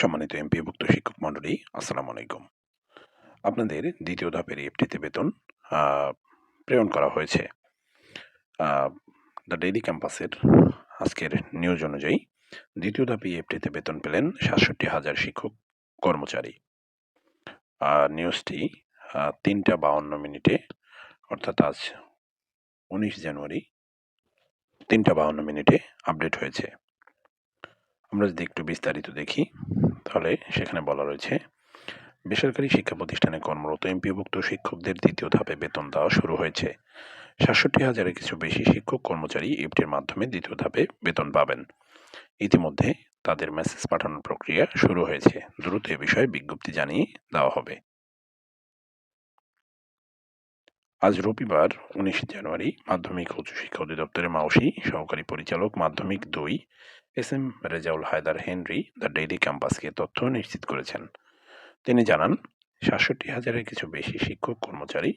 সম্মানিত এমপিভুক্ত শিক্ষক মণ্ডলী, আসসালামু আলাইকুম। আপনাদের দ্বিতীয় ধাপের এফটিতে বেতন প্রেরণ করা হয়েছে। দ্য ডেইলি ক্যাম্পাসের আজকের নিউজ অনুযায়ী দ্বিতীয় ধাপে এফটিতে বেতন পেলেন সাতষট্টি হাজার শিক্ষক কর্মচারী। নিউজটি তিনটা বাউন্ন মিনিটে, অর্থাৎ আজ উনিশ জানুয়ারি, তিনটা বাউন্ন মিনিটে আপডেট হয়েছে। আমরা যদি একটু বিস্তারিত দেখি। তাহলে সেখানে বলা রয়েছে, বেসরকারি শিক্ষা প্রতিষ্ঠানে কর্মরত এমপিভুক্ত শিক্ষকদের দ্বিতীয় ধাপে বেতন দেওয়া শুরু হয়েছে। সাতষট্টি হাজারের কিছু বেশি শিক্ষক কর্মচারী ইফটির মাধ্যমে দ্বিতীয় ধাপে বেতন পাবেন। ইতিমধ্যে তাদের মেসেজ পাঠানোর প্রক্রিয়া শুরু হয়েছে। দ্রুত এ বিষয়ে বিজ্ঞপ্তি জানিয়ে দেওয়া হবে। আজ রবিবার, উনিশে জানুয়ারি, মাধ্যমিক উচ্চশিক্ষা অধিদপ্তরের মাউসি সহকারী পরিচালক মাধ্যমিক দুই S M Rezaul Haider Henry the daily ক্যাম্পাসকে তথ্য নিশ্চিত করেছেন। তিনি জানান, সাতষট্টি হাজারের কিছু বেশি শিক্ষক কর্মচারী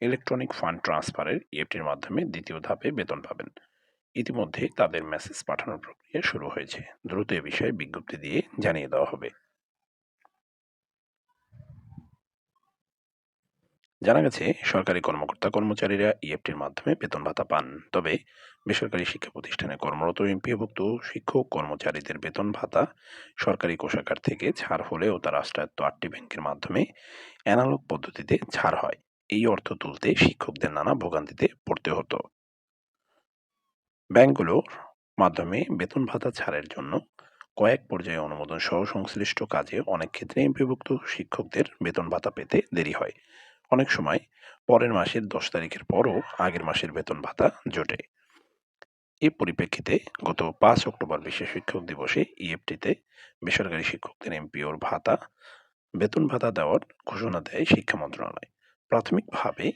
ইলেকট্রনিক ফান্ড ট্রান্সফারের ইএফটির মাধ্যমে দ্বিতীয় ধাপে বেতন পাবেন। ইতিমধ্যে তাদের মেসেজ পাঠানোর প্রক্রিয়া শুরু হয়েছে। দ্রুত এ বিষয়ে বিজ্ঞপ্তি দিয়ে জানিয়ে দেওয়া হবে। জানা গেছে, সরকারি কর্মকর্তা কর্মচারীরা ইএফটির মাধ্যমে বেতন ভাতা পান। তবে বেসরকারি শিক্ষা প্রতিষ্ঠানে কর্মরত এমপিভুক্ত শিক্ষক কর্মচারীদের বেতন ভাতা সরকারি কোষাগার থেকে ছাড় হলেও তার রাষ্ট্রায়ত্ত আটটি ব্যাংকের মাধ্যমে অ্যানালগ পদ্ধতিতে ছাড় হয়। এই অর্থ তুলতে শিক্ষকদের নানা ভোগান্তিতে পড়তে হতো। ব্যাংকগুলোর মাধ্যমে বেতন ভাতা ছাড়ের জন্য কয়েক পর্যায়ে অনুমোদন সহ সংশ্লিষ্ট কাজে অনেক ক্ষেত্রে এমপিভুক্ত শিক্ষকদের বেতন ভাতা পেতে দেরি হয়। অনেক সময় পরের মাসের দশ তারিখের পরও আগের মাসের বেতন ভাতা জোটে। এই পরিপ্রেক্ষিতে গত পাঁচ অক্টোবর বিশ্ব শিক্ষক দিবসে ইএফটিতে বেসরকারি শিক্ষকদের এমপিওর ভাতা, বেতন ভাতা দেওয়ার ঘোষণা দেয় শিক্ষা মন্ত্রণালয়। প্রাথমিকভাবে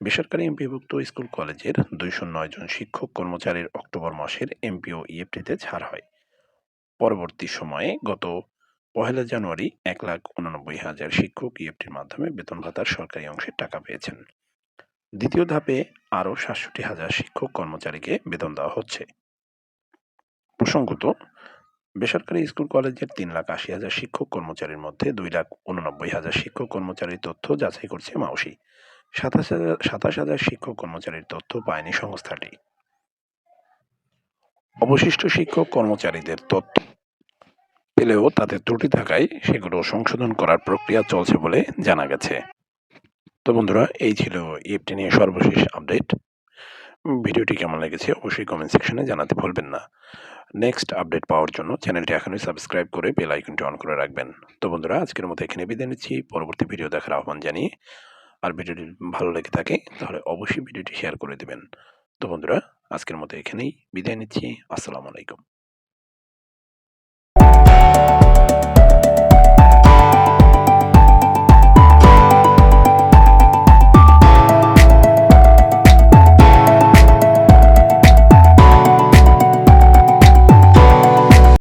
বেসরকারি এমপিভুক্ত স্কুল কলেজের দুইশো নয় জন শিক্ষক কর্মচারীর অক্টোবর মাসের এমপিও ইএফটিতে ছাড় হয়। পরবর্তী সময়ে গত পহেলা জানুয়ারি এক লাখ উননব্বই হাজার শিক্ষক ইএফটির মাধ্যমে বেতন ভাতার সরকারি অংশের টাকা পেয়েছেন। দ্বিতীয় ধাপে আরও সাতষট্টি হাজার শিক্ষক কর্মচারীকে বেতন দেওয়া হচ্ছে। প্রসঙ্গত, বেসরকারি স্কুল কলেজের তিন লাখ আশি হাজার শিক্ষক কর্মচারীর মধ্যে দুই লাখ উননব্বই হাজার শিক্ষক কর্মচারীর তথ্য যাচাই করছে মাউসি। সাতাশ হাজার সাতাশ হাজার শিক্ষক কর্মচারীর তথ্য পায়নি সংস্থাটি। অবশিষ্ট শিক্ষক কর্মচারীদের তথ্য পেলেও তাদের ত্রুটি থাকায় সেগুলো সংশোধন করার প্রক্রিয়া চলছে বলে জানা গেছে। তো বন্ধুরা, এই ছিল ইএফটি নিয়ে সর্বশেষ আপডেট। ভিডিওটি কেমন লেগেছে অবশ্যই কমেন্ট সেকশনে জানাতে ভুলবেন না। নেক্সট আপডেট পাওয়ার জন্য চ্যানেলটি এখনই সাবস্ক্রাইব করে বেল আইকনটি অন করে রাখবেন। তো বন্ধুরা, আজকের মতো এখানে বিদায় নিচ্ছি। পরবর্তী ভিডিও দেখার আহ্বান জানিয়ে আর ভিডিওটি ভালো লেগে থাকে তাহলে অবশ্যই ভিডিওটি শেয়ার করে দেবেন। তো বন্ধুরা, আজকের মতো এখানেই বিদায় নিচ্ছি। আসসালামু আলাইকুম।